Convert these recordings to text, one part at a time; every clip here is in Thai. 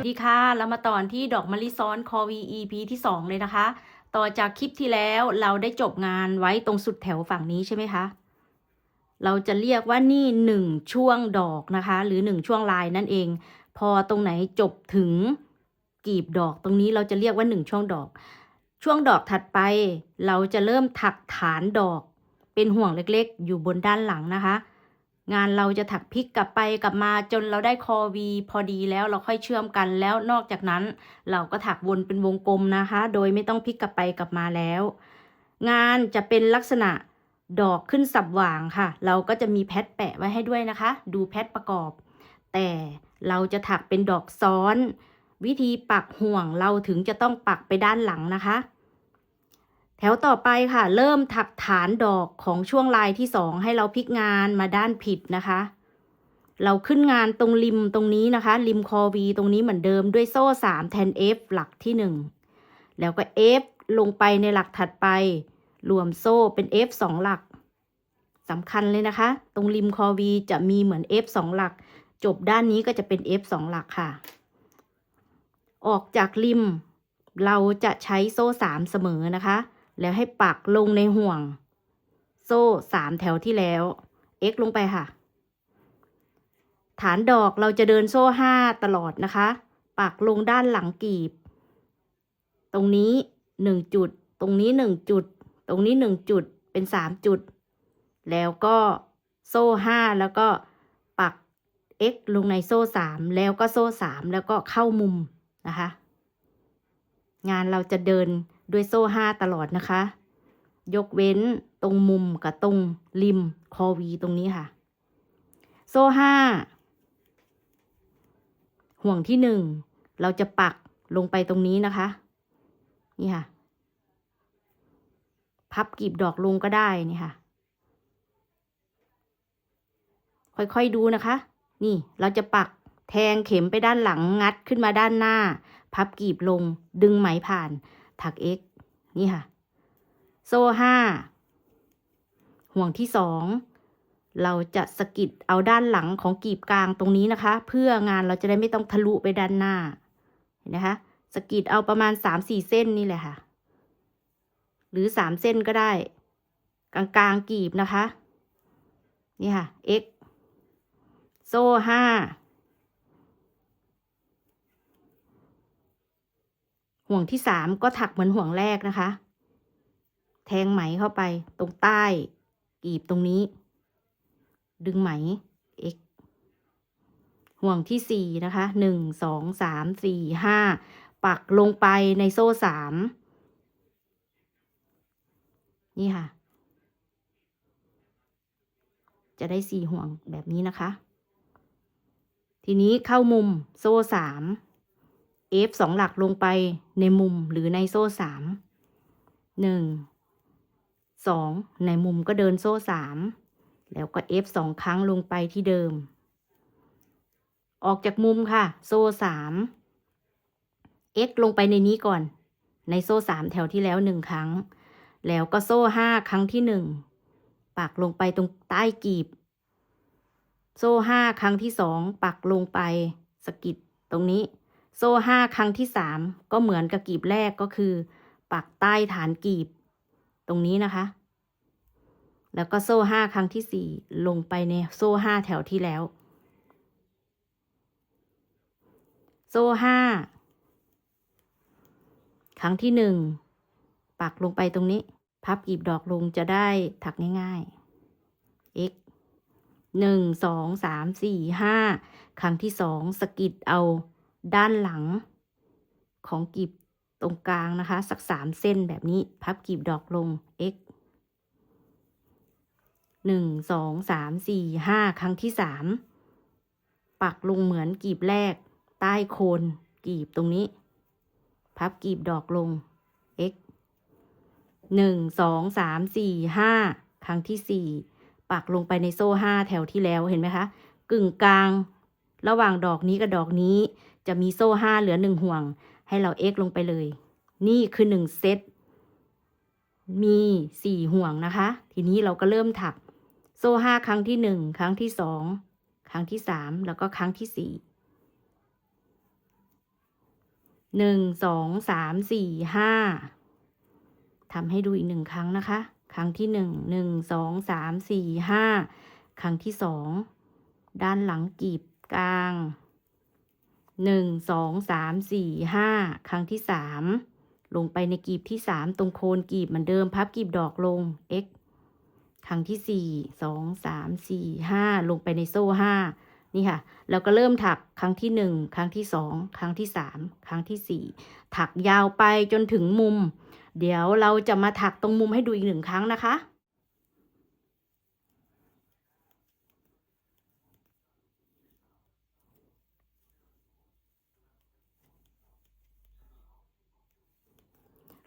สวัสดีค่ะเรามาตอนที่ดอกมะลิซ้อนคอวี EP ที่ 2 เลยนะคะ ต่อจากคลิปที่แล้วเราได้จบงานไว้ตรงสุดแถวฝั่งนี้ใช่ไหมคะ เราจะเรียกว่านี่หนึ่งช่วงดอกนะคะ หรือหนึ่งช่วงลายนั่นเอง พอตรงไหนจบถึงกีบดอกตรงนี้เราจะเรียกว่าหนึ่งช่วงดอก ช่วงดอกถัดไป เราจะเริ่มถักฐานดอก เป็นห่วงเล็กๆ อยู่บนด้านหลังนะคะ งานเราจะถักพลิกกลับไปกลับมาจนเราได้คอวีพอดีแล้วเราค่อยเชื่อมกันแล้วนอกจากนั้น เราก็ถักวนเป็นวงกลมนะคะ โดยไม่ต้องพลิกกลับไปกลับมาแล้ว งานจะเป็นลักษณะดอกขึ้นสับหว่างค่ะ เราก็จะมีแพทแปะไว้ให้ด้วยนะคะ ดูแพทประกอบ แต่เราจะถักเป็นดอกซ้อน วิธีปักห่วงเราถึงจะต้องปักไปด้านหลังนะคะ แถวต่อไปค่ะ เริ่มถักฐานดอกของช่วงลายที่สองให้เราพลิกงานมาด้านผิดนะคะ เราขึ้นงานตรงริมตรงนี้นะคะ ริมคอวีตรงนี้เหมือนเดิมด้วยโซ่สามแทน F หลักที่หนึ่งแล้วก็ F ลงไปในหลักถัดไป รวมโซ่เป็น F สองหลักสำคัญเลยนะคะ ตรงริมคอวีจะมีเหมือน F สองหลัก จบด้านนี้ก็จะเป็น F สองหลักค่ะ ออกจากริม เราจะใช้โซ่สามเสมอนะคะ แล้วให้ปักลงในห่วง โซ่สามแถวที่แล้ว x ลงไปค่ะ ฐานดอกเราจะเดินโซ่ห้าตลอดนะคะ ปักลงด้านหลังกีบ ตรงนี้หนึ่งจุด ตรงนี้หนึ่งจุด ตรงนี้หนึ่งจุด เป็นสามจุด แล้วก็โซ่ห้าแล้วก็ปัก x ลงในโซ่สามแล้วก็โซ่สามแล้วก็เข้ามุมนะคะ งานเราจะเดิน ด้วยโซ่ห้าตลอดนะคะ ยกเว้นตรงมุมกับตรงริมคอวีตรงนี้ค่ะ โซ่ห้าห่วงที่หนึ่งเราจะปักลงไปตรงนี้นะคะ นี่ค่ะ พับกีบดอกลงก็ได้นี่ค่ะ ค่อยๆดูนะคะ นี่เราจะปักแทงเข็มไปด้านหลังงัดขึ้นมาด้านหน้า พับกีบลงดึงไหมผ่าน ถัก x นี่ค่ะ โซ่ห้าห่วงที่สองเราจะสกิดเอาด้านหลังของกีบกลางตรงนี้นะคะ เพื่องานเราจะได้ไม่ต้องทะลุไปด้านหน้าเห็นนะคะสกิดเอาประมาณสามสี่เส้นนี่แหละค่ะ หรือสามเส้นก็ได้ กลางกลางกีบนะคะ นี่ค่ะ x โซ่ห้า ห่วงที่สามก็ถักเหมือนห่วงแรกนะคะ แทงไหมเข้าไปตรงใต้กีบตรงนี้ ดึงไหม x ห่วงที่สี่นะคะหนึ่งสองสามสี่ห้าปักลงไปในโซ่สามนี่ค่ะ จะได้สี่ห่วงแบบนี้นะคะ ทีนี้เข้ามุมโซ่สาม F สองหลักลงไปในมุมหรือในโซ่สามหนึ่งสองในมุมก็เดินโซ่สามแล้วก็ F สองครั้งลงไปที่เดิม ออกจากมุมค่ะ โซ่สาม X ลงไปในนี้ก่อน ในโซ่สามแถวที่แล้วหนึ่งครั้ง แล้วก็โซ่ห้าครั้งที่หนึ่งปักลงไปตรงใต้กีบ โซ่ห้าครั้งที่สองปักลงไปสกิดตรงนี้ โซ่ห้าครั้งที่สามก็เหมือนกับกีบแรกก็คือ ปักใต้ฐานกีบ ตรงนี้นะคะ แล้วก็โซ่ห้าครั้งที่สี่ลงไปในโซ่ห้าแถวที่แล้ว โซ่ห้าครั้งที่หนึ่งปักลงไปตรงนี้ พับกีบดอกลงจะได้ถักง่าย ๆ x หนึ่งสองสามสี่ห้าครั้งที่สองสกิดเอา ด้านหลังของกลีบตรงกลางนะคะ สักสามเส้นแบบนี้พับกลีบดอกลง x หนึ่งสองสามสี่ห้าครั้งที่สามปักลงเหมือนกลีบแรก ใต้โคนกลีบตรงนี้ พับกลีบดอกลง x หนึ่งสองสามสี่ห้าครั้งที่สี่ปักลงไปในโซ่ห้าแถวที่แล้วเห็นไหมคะ กึ่งกลาง ระหว่างดอกนี้กับดอกนี้จะมีโซ่ห้าเหลือหนึ่งห่วง ให้เรา x ลงไปเลย นี่คือหนึ่งเซต มีสี่ห่วงนะคะ ทีนี้เราก็เริ่มถัก โซ่ห้าครั้งที่หนึ่งครั้งที่สองครั้งที่สามแล้วก็ครั้งที่สี่หนึ่งสองสามสี่ห้าทำให้ดูอีกหนึ่งครั้งนะคะ ครั้งที่หนึ่งหนึ่งสองสามสี่ห้าครั้งที่สองด้านหลังกีบกลาง หนึ่งสองสามสี่ห้าครั้งที่สามลงไปในกีบที่สามตรงโคนกีบเหมือนเดิมพับกีบดอกลง x ครั้งที่สี่สองสามสี่ห้าลงไปในโซ่ห้านี่ค่ะ แล้วก็เริ่มถักครั้งที่หนึ่งครั้งที่สองครั้งที่สามครั้งที่สี่ถักยาวไปจนถึงมุม เดี๋ยวเราจะมาถักตรงมุมให้ดูอีกหนึ่งครั้งนะคะ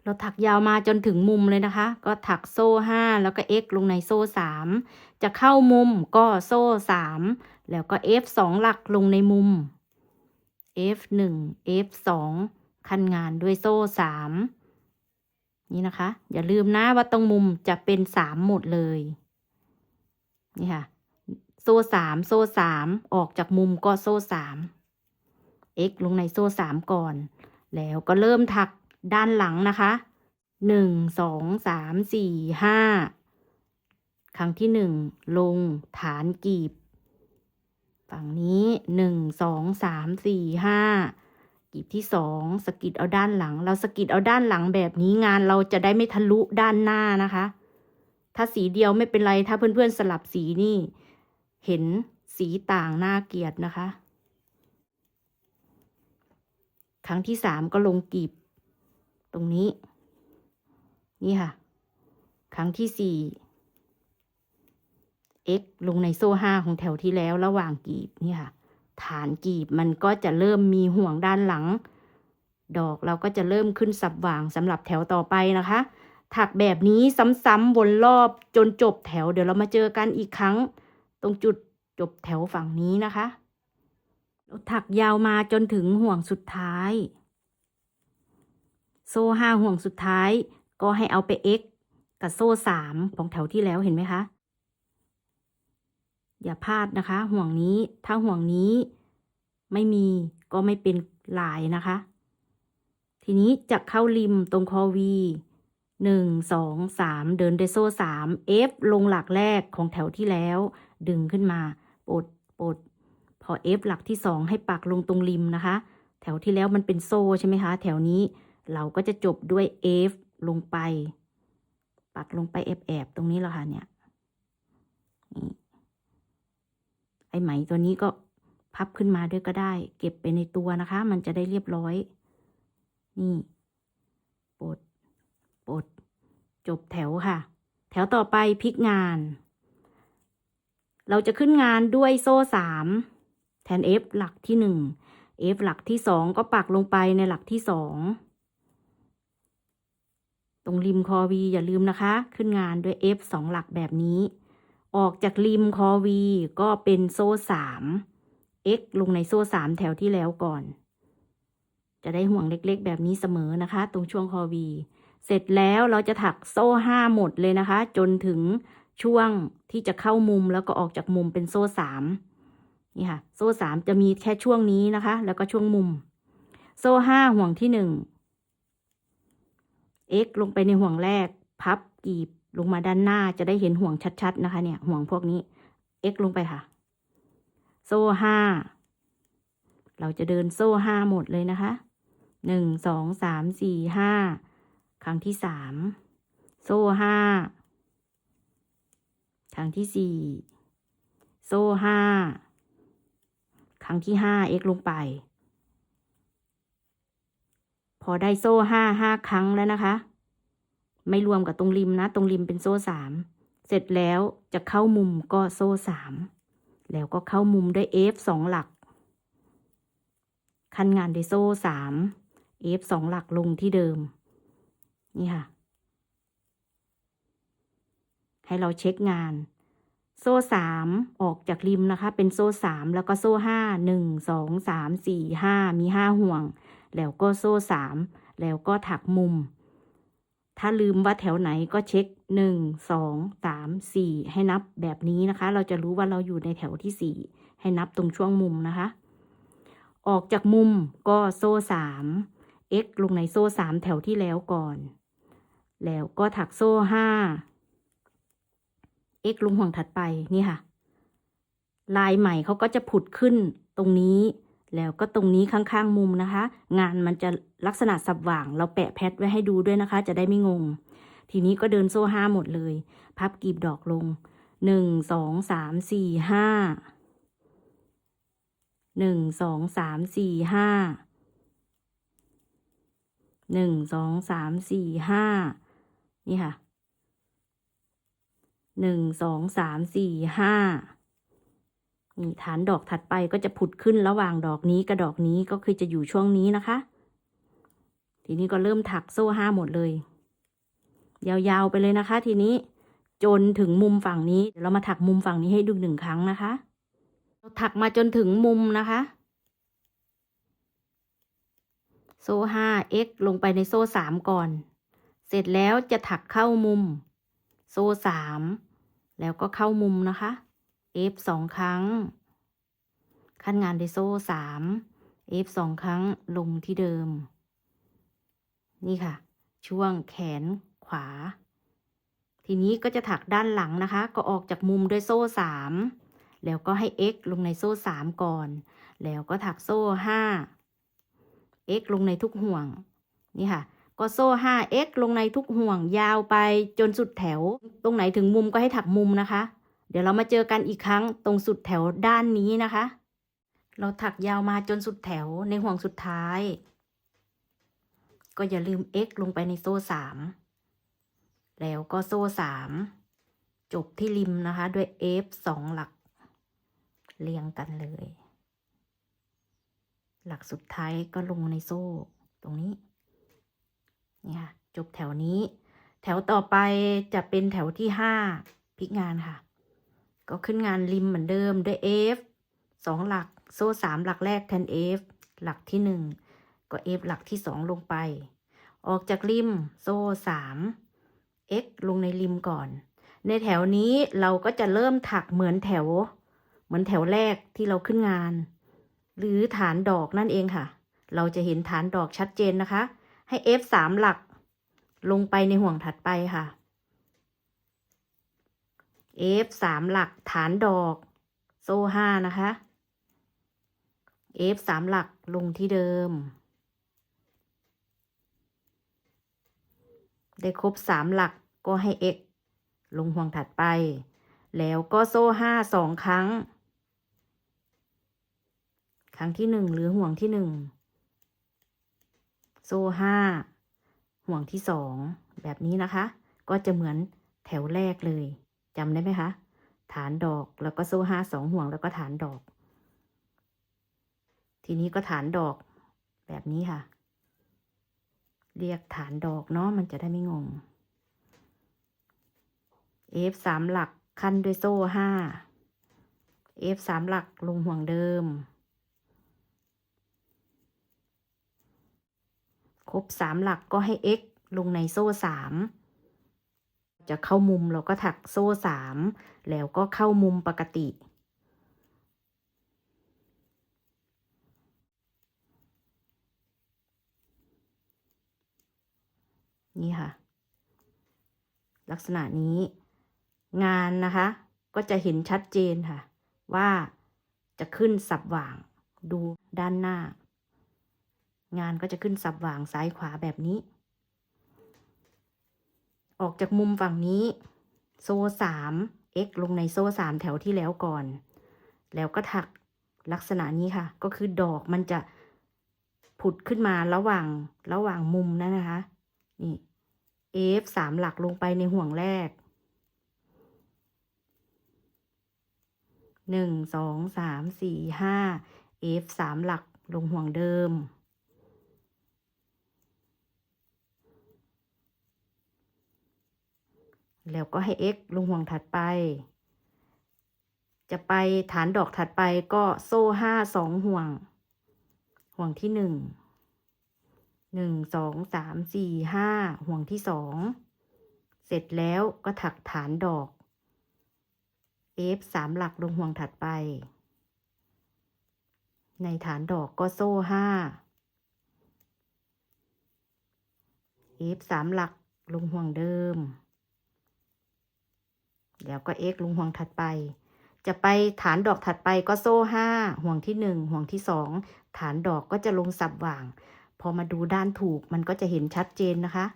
เราถักยาวมาจนถึงมุมเลยนะคะ ก็ถักโซ่ห้าแล้วก็ x ลงในโซ่สามจะเข้ามุมก็โซ่สามแล้วก็ f สองหลักลงในมุม f หนึ่ง f สองคันงานด้วยโซ่สามนี่นะคะ อย่าลืมนะว่าตรงมุมจะเป็นสามหมดเลย นี่ค่ะ โซ่สามโซ่สามออกจากมุมก็โซ่สาม x ลงในโซ่สามก่อน แล้วก็เริ่มถัก ด้านหลังนะคะหนึ่งสองสามสี่ห้าครั้งที่หนึ่งลงฐานกีบ ฝั่งนี้หนึ่งสองสามสี่ห้ากีบที่สองสกิดเอาด้านหลัง เราสกิดเอาด้านหลังแบบนี้งานเราจะได้ไม่ทะลุด้านหน้านะคะ ถ้าสีเดียวไม่เป็นไรถ้าเพื่อนๆสลับสีนี่ เห็นสีต่างน่าเกลียดนะคะ ครั้งที่สามก็ลงกีบ ตรงนี้ นี่ค่ะ ครั้งที่สี่ x ลงในโซ่ห้าของแถวที่แล้วระหว่างกีบนี่ค่ะ ฐานกีบมันก็จะเริ่มมีห่วงด้านหลัง ดอกเราก็จะเริ่มขึ้นสับหว่างสำหรับแถวต่อไปนะคะ ถักแบบนี้ซ้ำๆวนรอบจนจบแถวเดี๋ยวเรามาเจอกันอีกครั้ง ตรงจุดจบแถวฝั่งนี้นะคะ เราถักยาวมาจนถึงห่วงสุดท้าย โซ่ห้าห่วงสุดท้าย ก็ให้เอาไป x กับโซ่สามของแถวที่แล้วเห็นไหมคะ อย่าพลาดนะคะ ห่วงนี้ถ้าห่วงนี้ไม่มีก็ไม่เป็นลายนะคะ ทีนี้จะเข้าริมตรงคอวีหนึ่งสองสามเดินด้วยโซ่สาม F ลงหลักแรกของแถวที่แล้ว ดึงขึ้นมาปลดปลดพอ F หลักที่สองให้ปักลงตรงริมนะคะ แถวที่แล้วมันเป็นโซ่ใช่ไหมคะ แถวนี้ เราก็จะจบด้วย F ลงไป ปักลงไปแอบๆตรงนี้แหละค่ะเนี่ยนี่ไอไหมตัวนี้ก็พับขึ้นมาด้วยก็ได้ เก็บไปในตัวนะคะ มันจะได้เรียบร้อย นี่ปลดปลดจบแถวค่ะ แถวต่อไปพลิกงาน เราจะขึ้นงานด้วยโซ่สามแทน F หลักที่หนึ่ง F หลักที่สองก็ปักลงไปในหลักที่สอง ตรงริมคอวีอย่าลืมนะคะ ขึ้นงานด้วย F สองหลักแบบนี้ ออกจากริมคอวีก็เป็นโซ่สาม x ลงในโซ่สามแถวที่แล้วก่อน จะได้ห่วงเล็กๆ แบบนี้เสมอนะคะ ตรงช่วงคอวีเสร็จแล้วเราจะถักโซ่ห้าหมดเลยนะคะ จนถึงช่วงที่จะเข้ามุมแล้วก็ออกจากมุมเป็นโซ่สามนี่ค่ะ โซ่สามจะมีแค่ช่วงนี้นะคะ แล้วก็ช่วงมุม โซ่ห้าห่วงที่หนึ่ง x ลงไปในห่วงแรก พับกีบลงมาด้านหน้าจะได้เห็นห่วงชัดๆนะคะ เนี่ย ห่วงพวกนี้ x ลงไปค่ะ โซ่ห้าเราจะเดินโซ่ห้าหมดเลยนะคะหนึ่งสองสามสี่ห้าครั้งที่สามโซ่ห้าครั้งที่สี่โซ่ห้าครั้งที่ห้า x ลงไป พอได้โซ่ห้าห้าครั้งแล้วนะคะ ไม่รวมกับตรงริมนะ ตรงริมเป็นโซ่สามเสร็จแล้วจะเข้ามุมก็โซ่สามแล้วก็เข้ามุมด้วย F สองหลัก คันงานด้วยโซ่สาม F สองหลักลงที่เดิม นี่ค่ะ ให้เราเช็คงาน โซ่สามออกจากริมนะคะ เป็นโซ่สามแล้วก็โซ่ห้าหนึ่งสองสามสี่ห้ามีห้าห่วง แล้วก็โซ่สามแล้วก็ถักมุม ถ้าลืมว่าแถวไหนก็เช็คหนึ่งสองสามสี่ให้นับแบบนี้นะคะ เราจะรู้ว่าเราอยู่ในแถวที่สี่ให้นับตรงช่วงมุมนะคะ ออกจากมุมก็โซ่สาม x ลงในโซ่สามแถวที่แล้วก่อน แล้วก็ถักโซ่ห้า x ลงห่วงถัดไปนี่ค่ะ ลายใหม่เขาก็จะผุดขึ้นตรงนี้ แล้วก็ตรงนี้ข้างๆมุมนะคะ งานมันจะลักษณะสับหว่าง เราแปะแพทไว้ให้ดูด้วยนะคะ จะได้ไม่งง ทีนี้ก็เดินโซ่ห้าหมดเลย พับกลีบดอกลงหนึ่งสองสามสี่ห้าหนึ่งสองสามสี่ห้าหนึ่งสองสามสี่ห้านี่ค่ะหนึ่งสองสามสี่ห้า นี่ฐานดอกถัดไปก็จะผุดขึ้นระหว่างดอกนี้กับดอกนี้ก็คือจะอยู่ช่วงนี้นะคะ ทีนี้ก็เริ่มถักโซ่ห้าหมดเลย ยาวๆไปเลยนะคะ ทีนี้จนถึงมุมฝั่งนี้เดี๋ยวเรามาถักมุมฝั่งนี้ให้ดูหนึ่งครั้งนะคะ เราถักมาจนถึงมุมนะคะ โซ่ห้า x ลงไปในโซ่สามก่อน เสร็จแล้วจะถักเข้ามุม โซ่สามแล้วก็เข้ามุมนะคะ f สองครั้ง ขั้นงานด้วยโซ่สาม f สองครั้งลงที่เดิม นี่ค่ะ ช่วงแขนขวา ทีนี้ก็จะถักด้านหลังนะคะ ก็ออกจากมุมด้วยโซ่สามแล้วก็ให้ x ลงในโซ่สามก่อน แล้วก็ถักโซ่ห้า x ลงในทุกห่วง นี่ค่ะ ก็โซ่ห้า x ลงในทุกห่วงยาวไปจนสุดแถว ตรงไหนถึงมุมก็ให้ถักมุมนะคะ ดี๋ยวเรามาเจอกันอีกครั้งตรงสุดแถวด้านนี้นะคะ เราถักยาวมาจนสุดแถวในห่วงสุดท้าย ก็อย่าลืม x ลงไปในโซ่สามแล้วก็โซ่สามจบที่ริมนะคะ ด้วย f สองหลัก เรียงกันเลย หลักสุดท้ายก็ลงในโซ่ตรงนี้นี่ค่ะจบแถวนี้ แถวต่อไปจะเป็นแถวที่ห้าพลิกงานค่ะ ก็ขึ้นงานริมเหมือนเดิมด้วย F สองหลักโซ่สามหลักแรกแทน F หลักที่หนึ่งก็ F หลักที่สองลงไป ออกจากริมโซ่สาม X ลงในริมก่อน ในแถวนี้เราก็จะเริ่มถักเหมือนแถว เหมือนแถวแรกที่เราขึ้นงาน หรือฐานดอกนั่นเองค่ะ เราจะเห็นฐานดอกชัดเจนนะคะ ให้ F สามหลักลงไปในห่วงถัดไปค่ะ F สามหลักฐานดอก โซ่ห้านะคะ F สามหลักลงที่เดิม ได้ครบสามหลักก็ให้ x ลงห่วงถัดไป แล้วก็โซ่ห้าสองครั้ง ครั้งที่หนึ่งหรือห่วงที่หนึ่งโซ่ห้าห่วงที่สองแบบนี้นะคะ ก็จะเหมือนแถวแรกเลย จำได้ไหมคะ ฐานดอกแล้วก็โซ่ห้าสองห่วงแล้วก็ฐานดอก ทีนี้ก็ฐานดอกแบบนี้ค่ะ เรียกฐานดอกเนาะมันจะได้ไม่งง F สามหลักขั้นด้วยโซ่ห้า F สามหลักลงห่วงเดิม ครบสามหลักก็ให้ x ลงในโซ่สาม จะเข้ามุมเราก็ถักโซ่สามแล้วก็เข้ามุมปกติ นี่ค่ะ ลักษณะนี้งานนะคะ ก็จะเห็นชัดเจนค่ะ ว่าจะขึ้นสับหว่างดูด้านหน้า งานก็จะขึ้นสับหว่างซ้ายขวาแบบนี้ ออกจากมุมฝั่งนี้ โซ่สาม x ลงในโซ่สามแถวที่แล้วก่อน แล้วก็ถักลักษณะนี้ค่ะ ก็คือดอกมันจะผุดขึ้นมาระหว่างระหว่างมุมนั่นนะคะ นี่ F สามหลักลงไปในห่วงแรกหนึ่งสองสามสี่ห้า F สามหลักลงห่วงเดิม แล้วก็ให้ x ลงห่วงถัดไป จะไปฐานดอกถัดไปก็โซ่ห้าสองห่วง ห่วงที่หนึ่งหนึ่งสองสามสี่ห้าห่วงที่สองเสร็จแล้วก็ถักฐานดอก F สามหลักลงห่วงถัดไป ในฐานดอกก็โซ่ห้า F สามหลักลงห่วงเดิม แล้วก็ x ลงห่วงถัดไป จะไปฐานดอกถัดไปก็โซ่ห้าห่วงที่หนึ่งห่วงที่สองฐานดอกก็จะลงสับว่าง พอมาดูด้านถูกมันก็จะเห็นชัดเจนนะคะ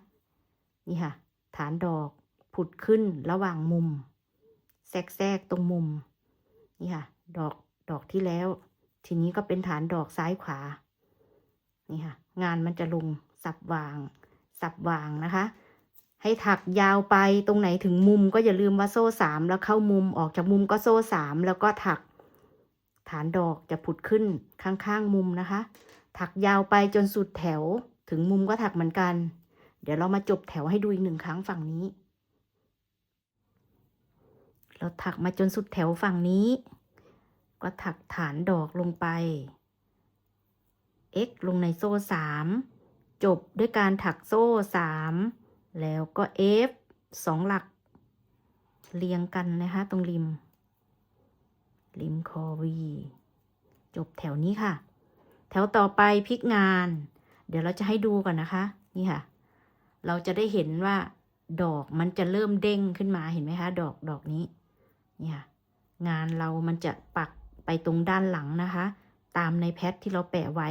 นี่ค่ะ ฐานดอกผุดขึ้นระหว่างมุม แทรกแทรกตรงมุม นี่ค่ะ ดอกดอกที่แล้ว ทีนี้ก็เป็นฐานดอกซ้ายขวา นี่ค่ะ งานมันจะลงสับวาง สับวางนะคะ ให้ถักยาวไปตรงไหนถึงมุมก็อย่าลืมว่าโซ่สามแล้วเข้ามุมออกจากมุมก็โซ่สามแล้วก็ถัก ฐานดอกจะผุดขึ้นข้างๆมุมนะคะ ถักยาวไปจนสุดแถวถึงมุมก็ถักเหมือนกัน เดี๋ยวเรามาจบแถวให้ดูอีกหนึ่งครั้งฝั่งนี้ เราถักมาจนสุดแถวฝั่งนี้ ก็ถักฐานดอกลงไป x ลงในโซ่สามจบด้วยการถักโซ่สาม แล้วก็ f สองหลัก เรียงกันนะคะตรงริม ริมคอวีจบแถวนี้ค่ะ แถวต่อไปพลิกงาน เดี๋ยวเราจะให้ดูก่อนนะคะ นี่ค่ะ เราจะได้เห็นว่า ดอกมันจะเริ่มเด้งขึ้นมาเห็นไหมคะ ดอกดอกนี้ นี่ค่ะ งานเรามันจะปักไปตรงด้านหลังนะคะ ตามในแพทที่เราแปะไว้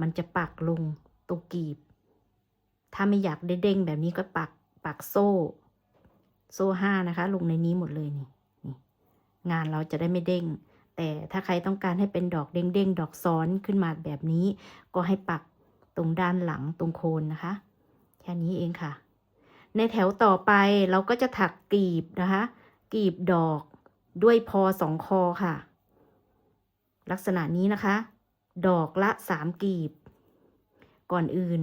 มันจะปักลงตรงกีบ ถ้าไม่อยากได้เด้งแบบนี้ก็ปักปักโซ่ โซ่ห้านะคะ ลงในนี้หมดเลยนี่นี่ งานเราจะได้ไม่เด้ง แต่ถ้าใครต้องการให้เป็นดอกเด้งๆดอกซ้อนขึ้นมาแบบนี้ ก็ให้ปักตรงด้านหลังตรงโคนนะคะ แค่นี้เองค่ะ ในแถวต่อไปเราก็จะถักกลีบนะคะ กลีบดอกด้วยพอสองคอค่ะ ลักษณะนี้นะคะ ดอกละสามกลีบ ก่อนอื่น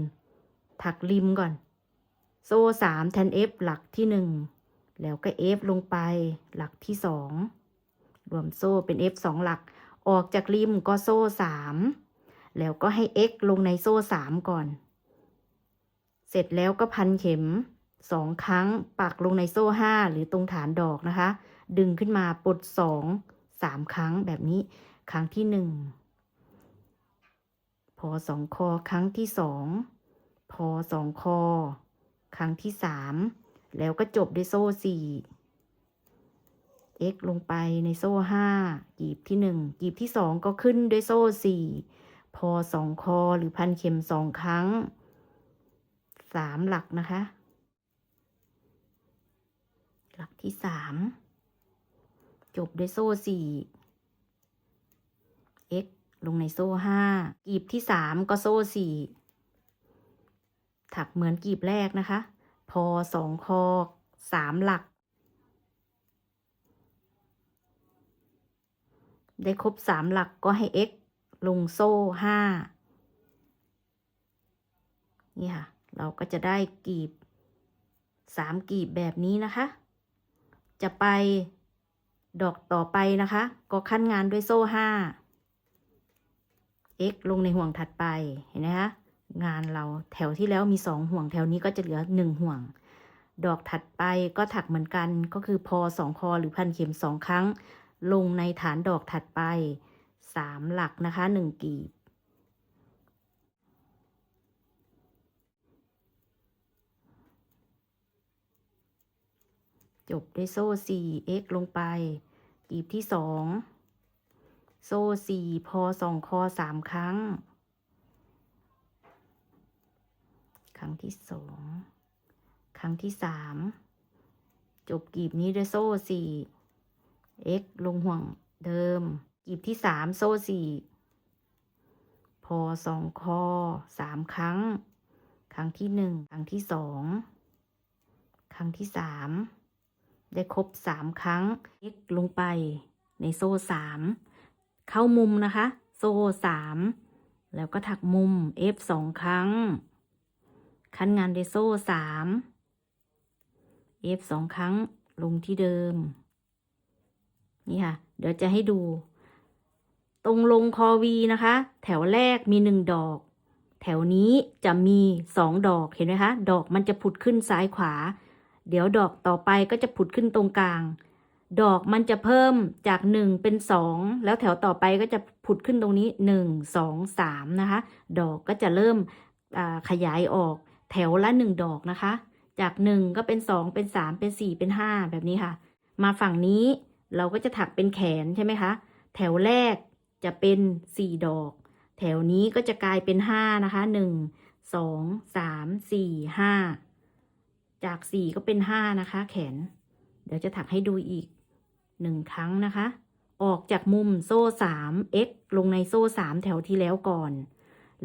ถักริมก่อน โซ่สามแทน F หลักที่หนึ่งแล้วก็ F ลงไปหลักที่สองรวมโซ่เป็น F สองหลัก ออกจากริมก็โซ่สามแล้วก็ให้ X ลงในโซ่สามก่อน เสร็จแล้วก็พันเข็มสองครั้งปักลงในโซ่ห้าหรือตรงฐานดอกนะคะ ดึงขึ้นมาปลดสองสามครั้งแบบนี้ ครั้งที่หนึ่งพอสองคอครั้งที่สอง พอสองคอ ครั้งที่สามแล้วก็จบด้วยโซ่สี่ x ลงไปในโซ่ห้ากีบที่หนึ่งกีบที่สองก็ขึ้นด้วยโซ่สี่พอสองคอหรือพันเข็มสองครั้งสามหลักนะคะ หลักที่สามจบด้วยโซ่สี่ x ลงในโซ่ห้ากีบที่สามก็โซ่สี่ ถักเหมือนกีบแรกนะคะ พอสองคอสามหลัก ได้ครบสามหลักก็ให้ x ลงโซ่ห้านี่ค่ะ เราก็จะได้กีบสามกีบแบบนี้นะคะ จะไปดอกต่อไปนะคะ ก็ขั้นงานด้วยโซ่ห้า x ลงในห่วงถัดไป เห็นไหมคะ งานเราแถวที่แล้วมีสองห่วงแถวนี้ก็จะเหลือหนึ่งห่วง ดอกถัดไปก็ถักเหมือนกันก็คือพอสองคอหรือพันเข็มสองครั้ง ลงในฐานดอกถัดไปสามหลักนะคะหนึ่งกีบจบด้วยโซ่สี่ x ลงไป กีบที่สองโซ่สี่พอสองคอสามครั้ง ครั้งที่สองครั้งที่สามจบกีบนี้ด้วยโซ่สี่ x ลงห่วงเดิม กีบที่สามโซ่สี่พอสองคอสามครั้ง ครั้งที่หนึ่งครั้งที่สองครั้งที่สามได้ครบสามครั้ง x ลงไปในโซ่สามเข้ามุมนะคะ โซ่สามแล้วก็ถักมุม f สองครั้ง คั้นงานด้วยโซ่สาม f สองครั้งลงที่เดิม นี่ค่ะ เดี๋ยวจะให้ดู ตรงลงคอวีนะคะ แถวแรกมีหนึ่งดอก แถวนี้จะมีสองดอกเห็นไหมคะ ดอกมันจะผุดขึ้นซ้ายขวา เดี๋ยวดอกต่อไปก็จะผุดขึ้นตรงกลาง ดอกมันจะเพิ่มจากหนึ่งเป็นสองแล้วแถวต่อไปก็จะผุดขึ้นตรงนี้หนึ่งสองสามนะคะ ดอกก็จะเริ่มขยายออก แถวละหนึ่งดอกนะคะ จากหนึ่งก็เป็นสองเป็นสามเป็นสี่เป็นห้าแบบนี้ค่ะ มาฝั่งนี้เราก็จะถักเป็นแขนใช่ไหมคะ แถวแรกจะเป็นสี่ดอก แถวนี้ก็จะกลายเป็นห้านะคะหนึ่งสองสามสี่ห้าจากสี่ก็เป็นห้านะคะ แขน เดี๋ยวจะถักให้ดูอีกหนึ่งครั้งนะคะ ออกจากมุมโซ่สาม x ลงในโซ่สามแถวที่แล้วก่อน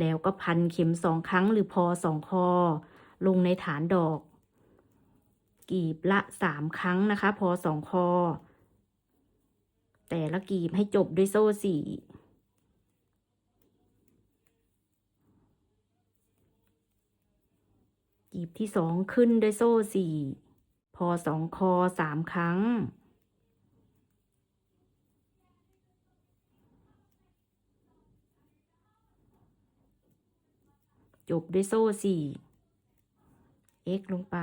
แล้วก็พันเข็มสองครั้งหรือพอสองคอ ลงในฐานดอก กีบละสามครั้งนะคะ พอสองคอ แต่ละกีบให้จบด้วยโซ่สี่กีบที่สองขึ้นด้วยโซ่สี่พอสองคอสามครั้ง จบด้วยโซ่สี่ x ลงไป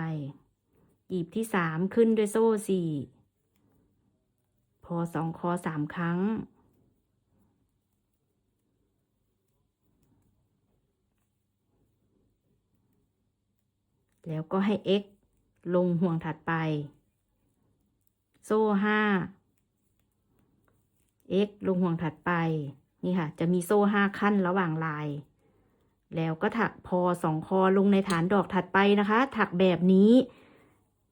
กีบที่สามขึ้นด้วยโซ่สี่ พอสองคอสามครั้ง แล้วก็ให้ x ลงห่วงถัดไป โซ่ห้า x ลงห่วงถัดไป นี่ค่ะ จะมีโซ่ห้าขั้นระหว่างลาย แล้วก็ถักพอสองคอลงในฐานดอกถัดไปนะคะ ถักแบบนี้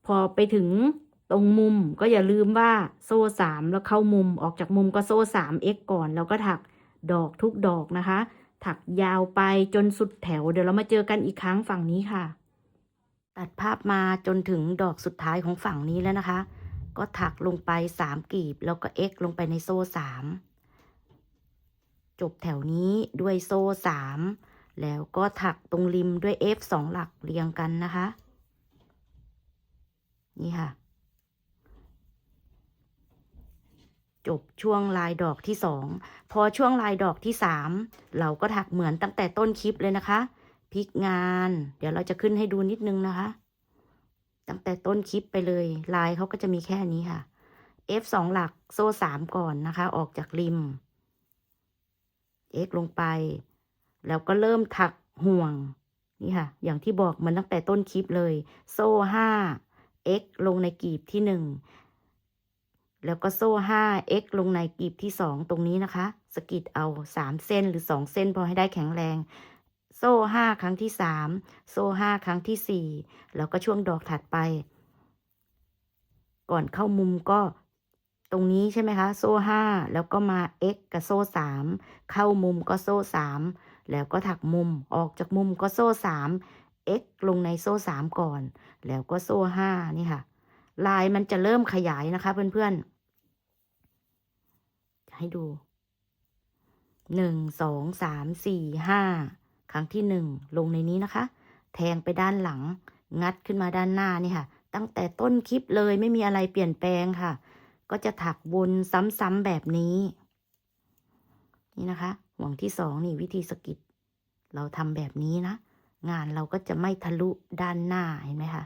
พอไปถึงตรงมุมก็อย่าลืมว่าโซ่สามแล้วเข้ามุมออกจากมุมก็โซ่สาม x ก่อน แล้วก็ถักดอกทุกดอกนะคะ ถักยาวไปจนสุดแถว เดี๋ยวเรามาเจอกันอีกครั้งฝั่งนี้ค่ะ ตัดภาพมาจนถึงดอกสุดท้ายของฝั่งนี้แล้วนะคะ ก็ถักลงไปสามกีบ แล้วก็ x ลงไปในโซ่สามจบแถวนี้ด้วยโซ่สาม แล้วก็ถักตรงริมด้วย f สองหลักเรียงกันนะคะ นี่ค่ะ จบช่วงลายดอกที่สองพอช่วงลายดอกที่สามเราก็ถักเหมือนตั้งแต่ต้นคลิปเลยนะคะพลิกงาน เดี๋ยวเราจะขึ้นให้ดูนิดนึงนะคะ ตั้งแต่ต้นคลิปไปเลย ลายเขาก็จะมีแค่นี้ค่ะ F สองหลักโซ่สามก่อนนะคะ ออกจากริม X ลงไป แล้วก็เริ่มถักห่วง นี่ค่ะ อย่างที่บอกมันตั้งแต่ต้นคลิปเลย โซ่ห้า x ลงในกีบที่หนึ่ง แล้วก็โซ่ห้า x ลงในกีบที่สองตรงนี้นะคะ สกิดเอาสามเส้นหรือสองเส้นพอให้ได้แข็งแรง โซ่ห้าครั้งที่สาม โซ่ห้าครั้งที่สี่ แล้วก็ช่วงดอกถัดไป ก่อนเข้ามุมก็ ตรงนี้ใช่ไหมคะ โซ่ห้าแล้วก็มา x กับโซ่สามเข้ามุมก็โซ่สามแล้วก็ถักมุมออกจากมุมก็โซ่สาม x ลงในโซ่สามก่อน แล้วก็โซ่ห้านี่ค่ะ ลายมันจะเริ่มขยายนะคะ เพื่อนๆ ให้ดูหนึ่งสองสามสี่ห้าครั้งที่หนึ่งลงในนี้นะคะ แทงไปด้านหลัง งัดขึ้นมาด้านหน้านี่ค่ะ ตั้งแต่ต้นคลิปเลยไม่มีอะไรเปลี่ยนแปลงค่ะ ก็จะถักวนซ้ำๆแบบนี้ นี่นะคะ ห่วงที่สองนี่วิธีสกิดเราทำแบบนี้นะ งานเราก็จะไม่ทะลุด้านหน้าเห็นไหมคะ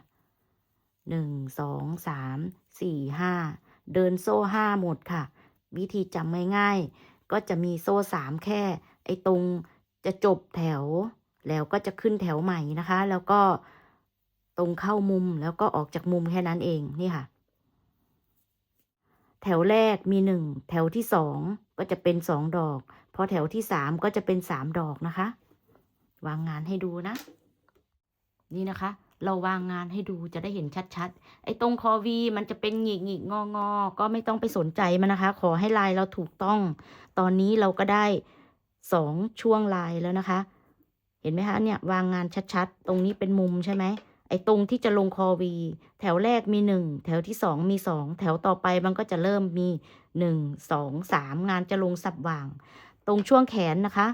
หนึ่งสองสามสี่ห้าเดินโซ่ห้าหมดค่ะ วิธีจำง่ายๆก็จะมีโซ่สามแค่ ไอ้ตรงจะจบแถว แล้วก็จะขึ้นแถวใหม่นะคะ แล้วก็ตรงเข้ามุมแล้วก็ออกจากมุมแค่นั้นเองนี่ค่ะ แถวแรกมีหนึ่งแถวที่สองก็จะเป็นสองดอก พอแถวที่สามก็จะเป็นสามดอกนะคะ วางงานให้ดูนะ นี่นะคะ เราวางงานให้ดูจะได้เห็นชัดๆ ไอ้ตรงคอวีมันจะเป็นหงิกหงิกงองอก็ไม่ต้องไปสนใจมันนะคะ ขอให้ลายเราถูกต้อง ตอนนี้เราก็ได้สองช่วงลายแล้วนะคะ เห็นไหมคะเนี่ยวางงานชัดๆ ตรงนี้เป็นมุมใช่ไหม อ้ตรงที่จะลงคอวีแถวแรกมีหนึ่งแถวที่สองมีสองแถวต่อไปมันก็จะเริ่มมีหนึ่งสองสามงานจะลงสับว่าง ตรงช่วงแขนนะคะ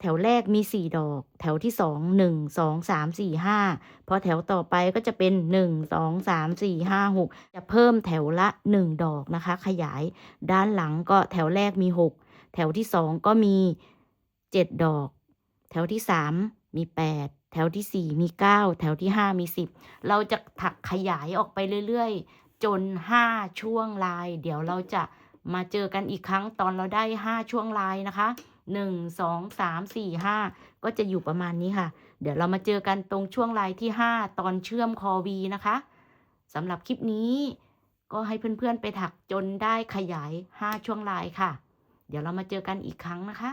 แถวแรกมีสี่ดอก แถวที่สองหนึ่งสองสามสี่ห้าพอแถวต่อไปก็จะเป็นหนึ่งสองสามสี่ห้าหกจะเพิ่มแถวละหนึ่งดอกนะคะ ขยายด้านหลังก็แถวแรกมีหกแถวที่สองก็มีเจ็ดดอก แถวที่สามมีแปด ถวที่สี่มีเก้าแถวที่ห้ามีสิบเราจะถักขยายออกไปเรื่อยๆ จนห้าช่วงลาย เดี๋ยวเราจะมาเจอกันอีกครั้งตอนเราได้ห้าช่วงลายนะคะหนึ่งสองสามสี่ห้าก็จะอยู่ประมาณนี้ค่ะ เดี๋ยวเรามาเจอกันตรงช่วงลายที่ห้าตอนเชื่อมคอวีนะคะสำหรับคลิปนี้ก็ให้เพื่อนๆไปถักจนได้ขยายห้าช่วงลายค่ะ เดี๋ยวเรามาเจอกันอีกครั้งนะคะ